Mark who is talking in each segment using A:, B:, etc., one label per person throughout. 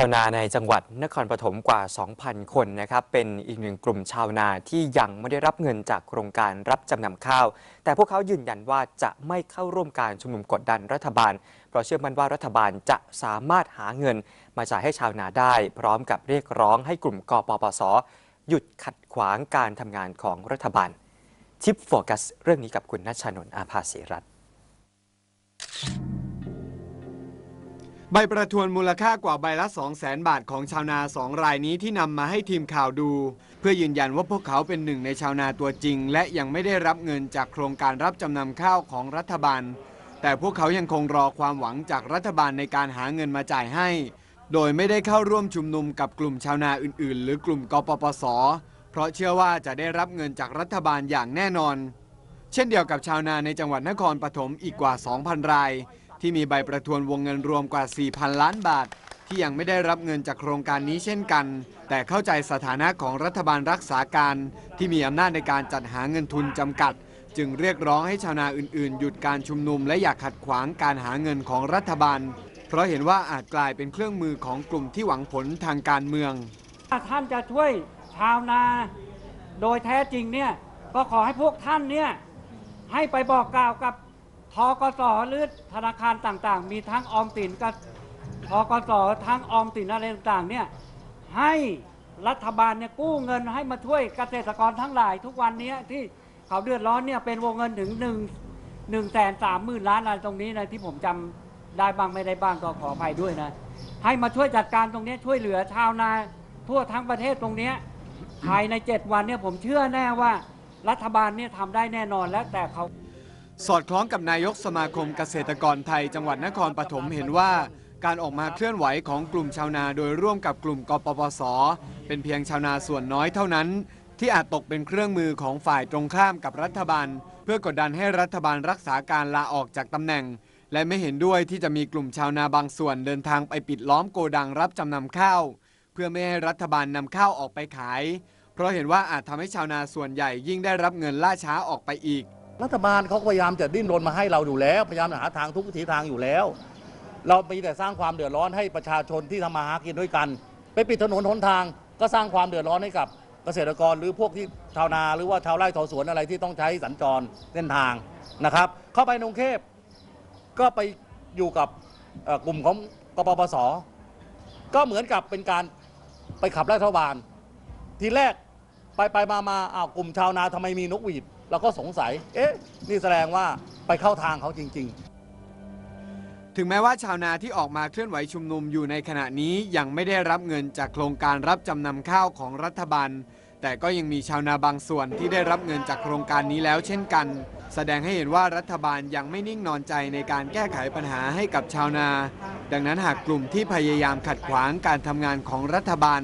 A: ชาวนาในจังหวัดนครปฐมกว่า 2,000 คนนะครับ เป็นอีกหนึ่งกลุ่มชาวนาที่ยังไม่ได้รับเงินจากโครงการรับจำนำข้าว แต่พวกเขายืนยันว่าจะไม่เข้าร่วมการชุมนุมกดดันรัฐบาล เพราะเชื่อมั่นว่ารัฐบาลจะสามารถหาเงินมาจ่ายให้ชาวนาได้ พร้อมกับเรียกร้องให้กลุ่มกปปส หยุดขัดขวางการทำงานของรัฐบาลทิปโฟกัส เรื่องนี้กับคุณนัชชานนท์อาภาสีรัตน์
B: ใบประทวนมูลค่ากว่าใบละ 2 0 0แสนบาทของชาวนาสองรายนี้ที่นำมาให้ทีมข่าวดู เพื่อยืนยันว่าพวกเขาเป็นหนึ่งในชาวนาตัวจริง และยังไม่ได้รับเงินจากโครงการรับจำนำข้าวของรัฐบาล แต่พวกเขายังคงรอความหวังจากรัฐบาลในการหาเงินมาจ่ายให้ โดยไม่ได้เข้าร่วมชุมนุมกับกลุ่มชาวนาอื่น ๆ หรือกลุ่มกปปส เพราะเชื่อว่าจะได้รับเงินจากรัฐบาลอย่างแน่นอน เช่นเดียวกับชาวนาในจังหวัดนครปฐมอีกกว่า 2,000 ราย ที่มีใบประทวนวงเงินรวมกว่า 4,000 ล้านบาท ที่ยังไม่ได้รับเงินจากโครงการนี้เช่นกัน แต่เข้าใจสถานะของรัฐบาลรักษาการ ที่มีอำนาจในการจัดหาเงินทุนจำกัด จึงเรียกร้องให้ชาวนาอื่นๆ หยุดการชุมนุม และอย่าขัดขวางการหาเงินของรัฐบาล เพราะเห็นว่าอาจกลายเป็นเครื่องมือของกลุ่มที่หวังผลทางการเมือง
C: ถ้าท่านจะช่วยชาวนาโดยแท้จริงเนี่ยก็ขอให้พวกท่านเนี่ยให้ไปบอกกล่าวกับ ทกสหรือธนาคารต่างๆ มีทั้งออมสินกับทกสทั้งออมสินอะไรต่างๆเนี่ยให้รัฐบาลเนี่ยกู้เงินให้มาช่วยเกษตรกรทั้งหลาย ทุกวันนี้ที่เขาเดือดร้อนเนี่ยเป็นวงเงินถึงหนึ่งหนึ่งแสนสามหมื่นล้านอะไรตรงนี้นะที่ผมจำได้บ้างไม่ได้บ้างก็ขออภัยด้วยนะให้มาช่วยจัดการตรงนี้ช่วยเหลือชาวนาทั่วทั้งประเทศตรงนี้ภายใน 7 วันเนี่ยผมเชื่อแน่ว่ารัฐบาลเนี่ยทำได้แน่นอนแล้วแต่เขา
B: สอดคล้องกับนายกสมาคมเกษตรกรไทย จังหวัดนครปฐมเห็นว่า การออกมาเคลื่อนไหวของกลุ่มชาวนาโดยร่วมกับกลุ่มกปปส เป็นเพียงชาวนาส่วนน้อยเท่านั้น ที่อาจตกเป็นเครื่องมือของฝ่ายตรงข้ามกับรัฐบาล เพื่อกดดันให้รัฐบาลรักษาการลาออกจากตำแหน่ง และไม่เห็นด้วยที่จะมีกลุ่มชาวนาบางส่วนเดินทางไปปิดล้อมโกดังรับจำนำข้าว เพื่อไม่ให้รัฐบาลนำข้าวออกไปขาย เพราะเห็นว่าอาจทำให้ชาวนาส่วนใหญ่ยิ่งได้รับเงินล่าช้าออกไปอีก
D: รัฐบาลเขาพยายามจะดิ้นรนมาให้เราอยู่แล้ว พยายามหาทางทุกวิถีทางอยู่แล้ว เราไปแต่สร้างความเดือดร้อนให้ประชาชนที่ทำมาหากินด้วยกัน ไปปิดถนนหนทางก็สร้างความเดือดร้อนให้กับเกษตรกรหรือพวกที่ชาวนาหรือว่าชาวไร่ชาวสวนอะไรที่ต้องใช้สัญจรเส้นทางนะครับ เข้าไปนกรุงเทพก็ไปอยู่กับเอ่อกลุ่มของกปปสก็เหมือนกับเป็นการไปขับไล่รัฐบาล ทีแรก ไปไปมามาอ้าวกลุ่มชาวนาทำไมมีนกหวีดเราก็สงสัย เอ๊ะ นี่แสดงว่าไปเข้าทางเขาจริง ๆ
B: ถึงแม้ว่าชาวนาที่ออกมาเคลื่อนไหวชุมนุมอยู่ในขณะนี้ยังไม่ได้รับเงินจากโครงการรับจำนำข้าวของรัฐบาล แต่ก็ยังมีชาวนาบางส่วนที่ได้รับเงินจากโครงการนี้แล้วเช่นกัน แสดงให้เห็นว่ารัฐบาลยังไม่นิ่งนอนใจในการแก้ไขปัญหาให้กับชาวนา ดังนั้นหากกลุ่มที่พยายามขัดขวางการทำงานของรัฐบาล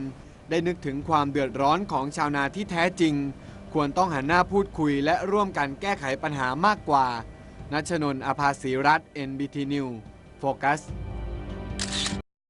B: ได้นึกถึงความเดือดร้อนของชาวนาที่แท้จริง ควรต้องหันหน้าพูดคุยและร่วมกันแก้ไขปัญหามากกว่านัชนนท์อาภาศีรัตน์ NBT News โฟกัส